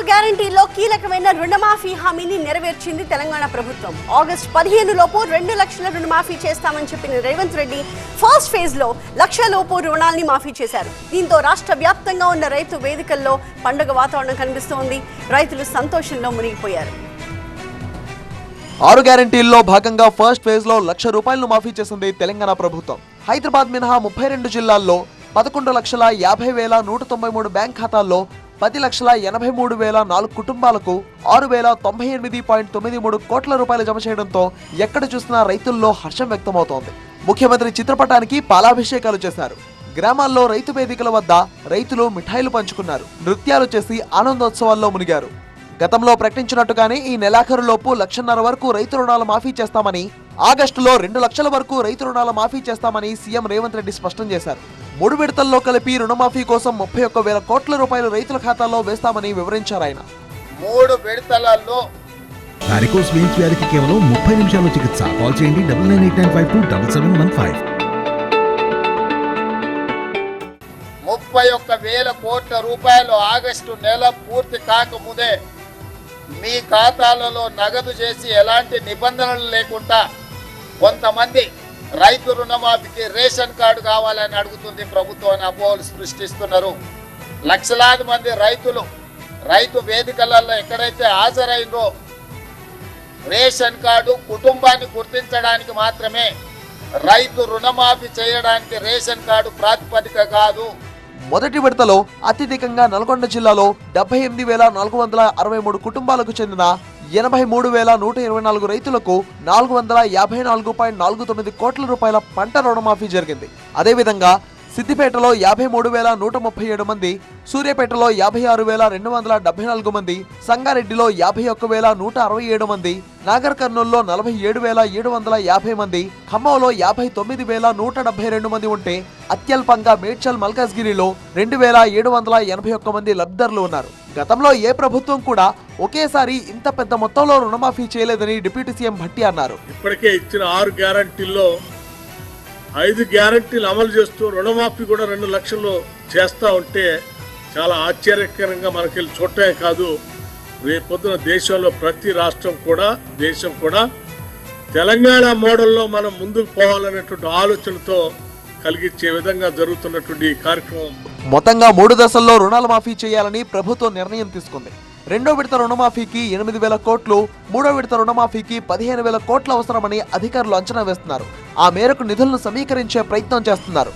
ఆరు గ్యారంటీలో కీలకమైన రుణమాఫీ హామీని నెరవేర్చింది తెలంగాణ ప్రభుత్వం. ఆగస్టు పదిహేను లోపు రెండు లక్షల రుణమాఫీ చేస్తామని చెప్పిన రేవంత్ రెడ్డి ఫస్ట్ ఫేజ్లో లక్ష లోపు రుణాల్ని మాఫీ చేశారు. దీంతో రాష్ట్ర వ్యాప్తంగా ఉన్న రైతు వేదికల్లో పండుగ వాతావరణం కనిపిస్తోంది. రైతులు సంతోషంలో మునిగిపోయారు. ఆరు గ్యారంటీల్లో భాగంగా ఫస్ట్ ఫేజ్లో లక్ష రూపాయలను మాఫీ చేసింది తెలంగాణ ప్రభుత్వం. హైదరాబాద్ మినహా ముప్పై రెండు జిల్లాల్లో పదకొండు లక్షల యాభై వేల నూట తొంభై మూడు బ్యాంక్ ఖాతాల్లో పది లక్షల ఎనభై మూడు వేల నాలుగు కుటుంబాలకు ఆరు వేల తొంభై ఎనిమిది పాయింట్ తొమ్మిది మూడు కోట్ల రూపాయలు జమ చేయడంతో ఎక్కడ చూసినా రైతుల్లో హర్షం వ్యక్తమవుతోంది. ముఖ్యమంత్రి చిత్రపటానికి పాలాభిషేకాలు చేశారు. గ్రామాల్లో రైతు వేదికల వద్ద రైతులు మిఠాయిలు పంచుకున్నారు. నృత్యాలు చేసి ఆనందోత్సవాల్లో మునిగారు. గతంలో ప్రకటించినట్టుగానే ఈ నెలాఖరులోపు లక్షన్నర వరకు రైతు రుణాలు మాఫీ చేస్తామని ఆగస్టులో రెండు లక్షల వరకు రైతు రుణాలు మాఫీ చేస్తామని సీఎం రేవంత్ రెడ్డి స్పష్టం చేశారు. మూడు విడతల్లో కలిపి రుణమాఫీ కోసం ముప్పై ఒక్క వేల కోట్ల రూపాయలు రైతుల ఖాతాల్లో వేస్తామని వివరించారు ఆయన. మూడు విడతలలో వారికోస్ వెయిన్స్ వ్యాధికి కేవలం ముప్పై నిమిషాల్లో చికిత్స. కాల్ చేయండి double nine eight nine five two double seven one five. ముప్పై ఒక్క వేల కోట్ల రూపాయలు ఆగస్టు నెల పూర్తి కాకముందే మీ ఖాతాలలో నగదు చేసి ఎలాంటి నిబంధనలు లేకుండా కొంతమంది రైతు రుణమాఫీకి రేషన్ కార్డు కావాలని అడుగుతుంది ప్రభుత్వం అపోహలు సృష్టిస్తున్నారు. లక్షలాది మంది రైతులు రైతు వేదికలలో ఎక్కడైతే హాజరైందో రేషన్ కార్డు కుటుంబాన్ని గుర్తించడానికి మాత్రమే రైతు రుణమాఫీ చేయడానికి రేషన్ కార్డు ప్రాతిపదిక కాదు. మొదటి విడతలో అత్యధికంగా నల్గొండ జిల్లాలో డెబ్బై ఎనిమిది వేల నాలుగు వందల అరవై మూడు కుటుంబాలకు చెందిన ఎనభై మూడు వేల నూట ఇరవై నాలుగు రైతులకు నాలుగు వందల యాభై నాలుగు పాయింట్ నాలుగు తొమ్మిది కోట్ల రూపాయల పంట రుణమాఫీ జరిగింది. అదేవిధంగా సిద్దిపేటలో యాభై మూడు వేల నూట ముప్పై ఏడు మంది సూర్యాపేటలో యాభై ఆరు వేల రెండు వందల డెబ్బై నాలుగు మంది సంగారెడ్డిలో యాభై ఒక్క వేల నూట అరవై ఏడు మంది నాగర్ కర్నూల్లో నలభై ఏడు వేల ఏడు వందల యాభై మంది ఖమ్మంలో యాభై తొమ్మిది వేల నూట డెబ్బై రెండు మంది ఉంటే అత్యల్పంగా మేడ్చల్ మల్కాజ్గిరిలో రెండు వేల ఏడు వందల ఎనభై ఒక్క మంది లబ్ధిదారులు ఉన్నారు. గతంలో ఏ ప్రభుత్వం కూడా ఒకేసారి ఇంత పెద్ద మొత్తంలో రుణమాఫీ చేయలేదని డిప్యూటీ సీఎం భట్టి అన్నారు. ఇప్పటికే ఇచ్చిన ఆరు గ్యారంటీల్లో ఐదు గ్యారంటీలు అమలు చేస్తూ రుణమాఫీ కూడా రెండు లక్షలు చేస్తూ ఉంటే చాలా ఆశ్చర్యకరంగా మనకి చూడటమే కాదు. రేపొద్దున దేశంలో ప్రతి రాష్ట్రం కూడా దేశం కూడా తెలంగాణ మోడల్లో మనం ముందుకు పోవాలనేటువంటి ఆలోచనతో కలిగించే విధంగా జరుగుతున్నటువంటి ఈ కార్యక్రమం. మొత్తంగా మూడు దశల్లో రుణాల మాఫీ చేయాలని ప్రభుత్వం నిర్ణయం తీసుకుంది. రెండో విడత రుణమాఫీకి ఎనిమిది వేల కోట్లు మూడో విడత రుణమాఫీకి పదిహేను వేల కోట్లు అవసరమని అధికారులు అంచనా వేస్తున్నారు. ఆ మేరకు నిధులను సమీకరించే ప్రయత్నం చేస్తున్నారు.